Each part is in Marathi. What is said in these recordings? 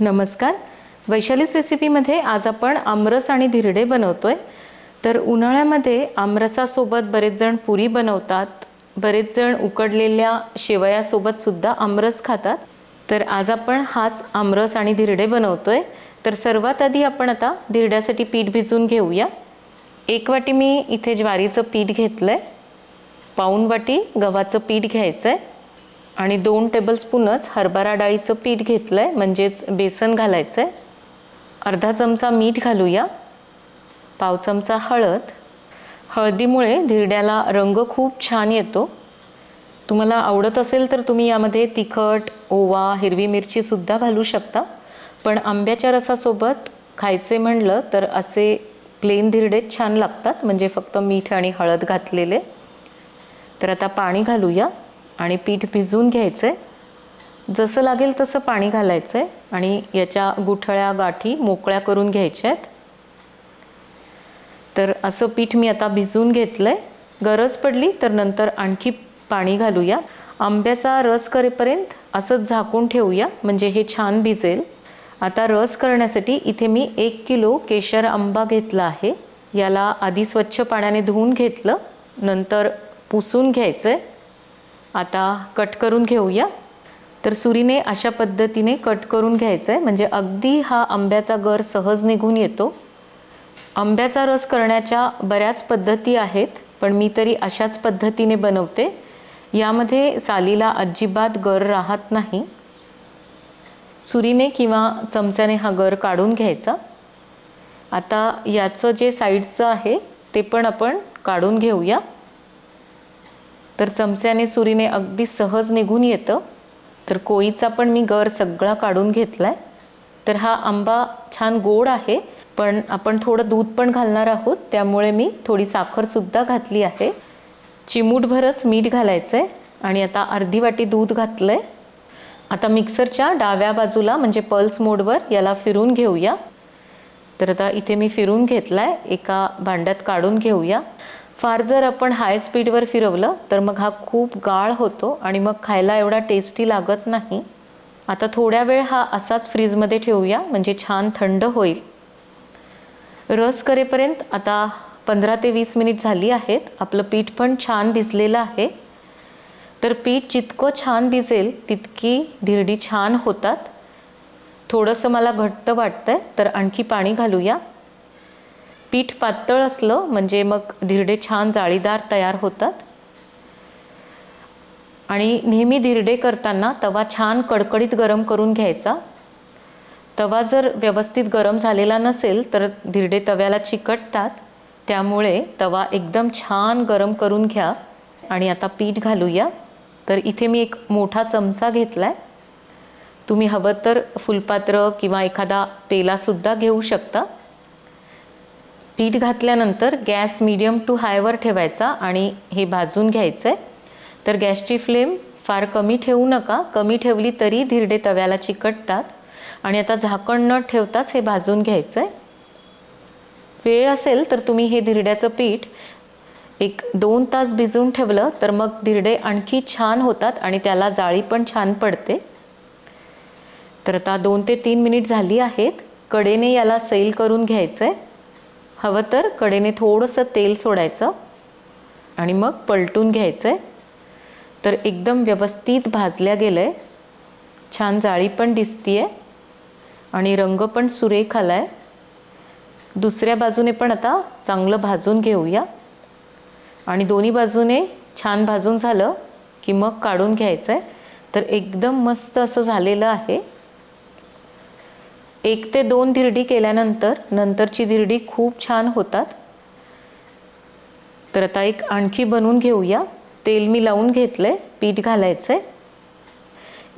नमस्कार. वैशालीस रेसिपीमध्ये आज आपण आमरस आणि धिरडे बनवतोय. तर उन्हाळ्यामध्ये आमरसासोबत बरेच जण पुरी बनवतात. बरेच जण उकडलेल्या शेवयासोबत सुद्धा आमरस खातात. तर आज आपण हाच आमरस आणि धिरडे बनवतोय. तर सर्वात आधी आपण आता धिरड्यासाठी पीठ भिजवून घेऊया. एक वाटी मी इथे ज्वारीचं पीठ घेतलं आहे पाऊण वाटी गव्हाचं पीठ घ्यायचं आहे आणि दोन टेबलस्पूनच हरभरा डाळीचं पीठ घेतलं आहे म्हणजेच बेसन घालायचं आहे अर्धा चमचा मीठ घालूया. पाव चमचा हळद. हळदीमुळे धिरड्याला रंग खूप छान येतो. तुम्हाला आवडत असेल तर तुम्ही यामध्ये तिखट ओवा हिरवी मिरचीसुद्धा घालू शकता. पण आंब्याच्या रसासोबत खायचे म्हणलं तर असे प्लेन धिरडेच छान लागतात म्हणजे फक्त मीठ आणि हळद घातलेले. तर आता पाणी घालूया. आणि पीठ भिजवून घ्यायचं आहे जसं लागेल तसं पाणी घालायचं आहे आणि याच्या गुठळ्या गाठी मोकळ्या करून घ्यायच्या आहेत तर असं पीठ मी आता भिजवून घेतलं आहे गरज पडली तर नंतर आणखी पाणी घालूया. आंब्याचा रस करेपर्यंत असंच झाकून ठेवूया म्हणजे हे छान भिजेल. आता रस करण्यासाठी इथे मी एक किलो केशर आंबा घेतला आहे. याला आधी स्वच्छ पाण्याने धुवून घेतलं नंतर पुसून घ्यायचं आहे आता कट करून घेऊया. तर सुरीने अशा पद्धतीने कट करून घ्यायचं आहे म्हणजे अगदी हा आंब्याचा गर सहज निघून येतो. आंब्याचा रस करण्याच्या बऱ्याच पद्धती आहेत पण मी तरी अशाच पद्धतीने बनवते. यामध्ये सालीला अजिबात गर राहत नाही. सुरीने किंवा चमच्याने हा गर काढून घ्यायचा. आता याचं जे साईडचं आहे ते पण आपण काढून घेऊया. तर चमच्याने सुरीने अगदी सहज निघून येतं. तर कोळीचा पण मी गर सगळा काढून घेतला आहे तर हा आंबा छान गोड आहे पण आपण थोडं दूध पण घालणार आहोत. त्यामुळे मी थोडी साखरसुद्धा घातली आहे. चिमूटभरच मीठ घालायचं आहे आणि आता अर्धी वाटी दूध घातलं आहे आता मिक्सरच्या डाव्या बाजूला म्हणजे पल्स मोडवर याला फिरून घेऊया. तर आता इथे मी फिरून घेतला आहे एका भांड्यात काढून घेऊया. फार जर आपण हाय स्पीडवर फिरवलं तर मग हा खूप गाळ होतो आणि मग खायला एवढा टेस्टी लागत नाही. आता थोड्या वेळ हा असाच फ्रीजमध्ये ठेवूया म्हणजे छान थंड होईल. रस करेपर्यंत आता पंधरा ते वीस मिनिट झाली आहेत. आपलं पीठ पण छान भिजलेलं आहे. तर पीठ जितकं छान भिजेल तितकी धिरडी छान होतात. थोडंसं मला घट्ट वाटतं आहे तर आणखी पाणी घालूया. पीठ पातळ असलं म्हणजे मग धिरडे छान जाळीदार तयार होतात. आणि नेहमी धिरडे करताना तवा छान कडकडीत गरम करून घ्यायचा. तवा जर व्यवस्थित गरम झालेला नसेल तर धिरडे तव्याला चिकटतात. त्यामुळे तवा एकदम छान गरम करून घ्या. आणि आता पीठ घालूया. तर इथे मी एक मोठा चमचा घेतला आहे तुम्ही हवं तर फुलपात्र किंवा एखादा पेलासुद्धा घेऊ शकता. पीठ घातल्यानंतर गॅस मीडियम टू हायवर ठेवायचा आणि हे भाजून घ्यायचं आहे तर गॅसची फ्लेम फार कमी ठेवू नका. कमी ठेवली तरी धिरडे तव्याला चिकटतात. आणि आता झाकण न ठेवताच हे भाजून घ्यायचं आहे वेळ असेल तर तुम्ही हे धिरड्याचं पीठ एक दोन तास भिजवून ठेवलं तर मग धिरडे आणखी छान होतात आणि त्याला जाळी पण छान पडते. तर आता दोन ते तीन मिनिट झाली आहेत. कडेने याला सैल करून घ्यायचं आहे हवं तर कडेने थोडंसं तेल सोडायचं आणि मग पलटून घ्यायचं आहे तर एकदम व्यवस्थित भाजल्या गेलं आहे छान जाळी पण दिसती आहे आणि रंग पण सुरेख आला आहे दुसऱ्या बाजूने पण आता चांगलं भाजून घेऊया. आणि दोन्ही बाजूने छान भाजून झालं की मग काढून घ्यायचं आहे तर एकदम मस्त असं झालेलं आहे. एक ते दोन धिरडी केल्यानंतर नंतरची धिरडी खूप छान होतात. तर आता एक आणखी बनवून घेऊया. तेल मी लावून घेतलंय पीठ घालायचं आहे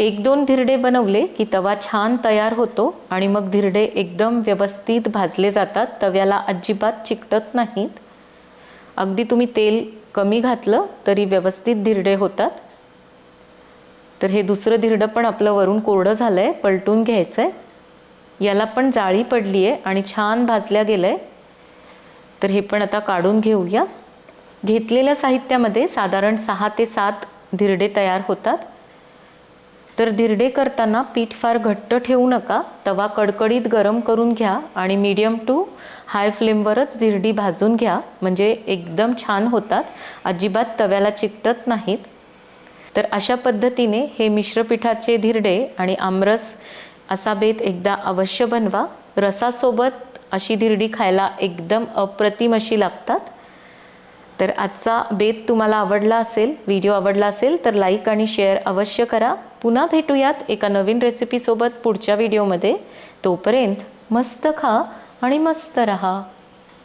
एक दोन धिरडे बनवले की तवा छान तयार होतो आणि मग धिरडे एकदम व्यवस्थित भाजले जातात. तव्याला अजिबात चिकटत नाहीत. अगदी तुम्ही तेल कमी घातलं तरी व्यवस्थित धिरडे होतात. तर हे दुसरं धिरडं पण आपलं वरून कोरडं झालं आहे पलटून घ्यायचं आहे याला पण जाळी पडली आहे आणि छान भाजल्या गेलं आहे तर हे पण आता काढून घेऊया. घेतलेल्या साहित्यामध्ये साधारण सहा ते सात धिरडे तयार होतात. तर धिरडे करताना पीठ फार घट्ट ठेवू नका. तवा कडकडीत गरम करून घ्या आणि मीडियम टू हाय फ्लेमवरच धिरडी भाजून घ्या. म्हणजे एकदम छान होतात. अजिबात तव्याला चिकटत नाहीत. तर अशा पद्धतीने हे मिश्रपिठाचे धिरडे आणि आमरस असा बेत एकदा अवश्य बनवा. रसासोबत अशी धिरडी खायला एकदम अप्रतिम अशी लागतात. तर आजचा बेत तुम्हाला आवडला असेल व्हिडिओ आवडला असेल तर लाईक आणि शेअर अवश्य करा. पुन्हा भेटूयात एका नवीन रेसिपीसोबत पुढच्या व्हिडिओमध्ये. तोपर्यंत मस्त खा आणि मस्त रहा.